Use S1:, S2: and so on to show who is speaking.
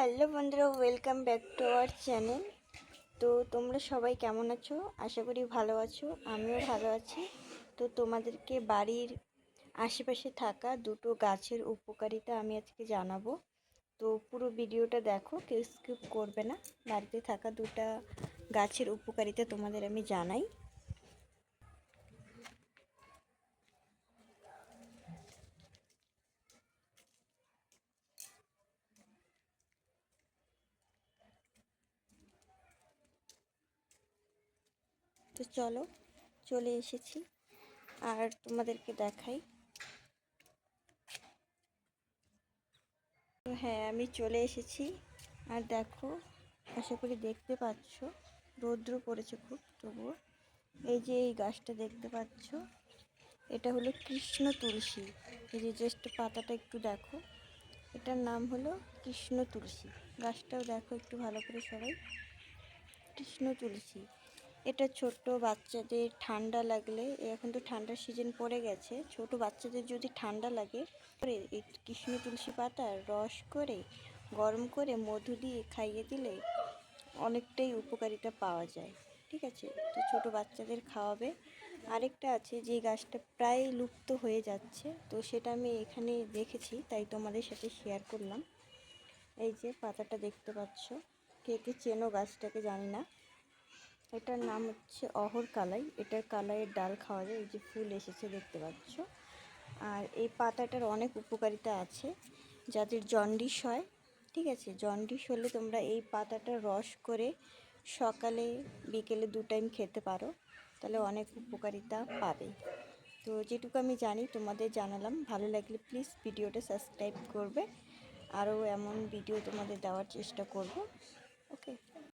S1: Hello বন্ধুরা welcome back to our channel তো তোমরা সবাই কেমন আছো? আশা করি ভালো আছো, আমিও ভালো আছি। তো তোমাদেরকে বাড়ির আশেপাশে থাকা দুটো গাছের উপকারিতা আমি আজকে জানাব। তো পুরো ভিডিওটা দেখো, কেউ স্কিপ করবে না। বাড়িতে থাকা দুটা গাছের উপকারিতা তোমাদের আমি জানাই। তো চলো, চলে এসেছি। আর তোমাদেরকে দেখাই। হ্যাঁ আমি চলে এসেছি। আর দেখো, আশা করি দেখতে পাচ্ছ, রৌদ্র পড়েছে খুব তবুও। এই যে এই গাছটা দেখতে পাচ্ছ, এটা হলো কৃষ্ণ তুলসী। এই যে জাস্ট পাতাটা একটু দেখো, এটার নাম হলো কৃষ্ণ তুলসী। গাছটাও দেখো একটু ভালো করে সবাই কৃষ্ণ তুলসী। এটা ছোট বাচ্চাদের ঠান্ডা লাগলে, এখন তো ঠান্ডার সিজন পড়ে গেছে, ছোট বাচ্চাদের যদি ঠান্ডা লাগে এই কৃষ্ণ তুলসী পাতার রস করে, গরম করে মধু দিয়ে খাইয়ে দিলে অনেকটাই উপকারিতা পাওয়া যায়, ঠিক আছে? তো ছোট বাচ্চাদের খাওয়াবে। আরেকটা আছে, যে গাছটা প্রায় লুপ্ত হয়ে যাচ্ছে, তো সেটা আমি এখানে দেখেছি, তাই তোমাদের সাথে শেয়ার করলাম। এই যে পাতাটা দেখতে পাচ্ছ, কে কে চেনো গাছটাকে জানি না। এটার নাম হচ্ছে অহর কালাই। এটার কালাইয়ের ডাল খাওয়া যায়। এই যে ফুল এসেছে, দেখতে পাচ্ছ। আর এই পাতাটার অনেক উপকারিতা আছে। যাদের জন্ডিস হয়, ঠিক আছে? জন্ডিস হলে তোমরা এই পাতাটার রস করে সকালে, বিকেলে দু টাইম খেতে পারো। তাহলে অনেক উপকারিতা পাবে। তো যেটুকু আমি জানি, তোমাদের জানালাম। ভালো লাগলে প্লিজ ভিডিওটা সাবস্ক্রাইব করবে। আরও এমন ভিডিও তোমাদের দেওয়ার চেষ্টা করব। ওকে।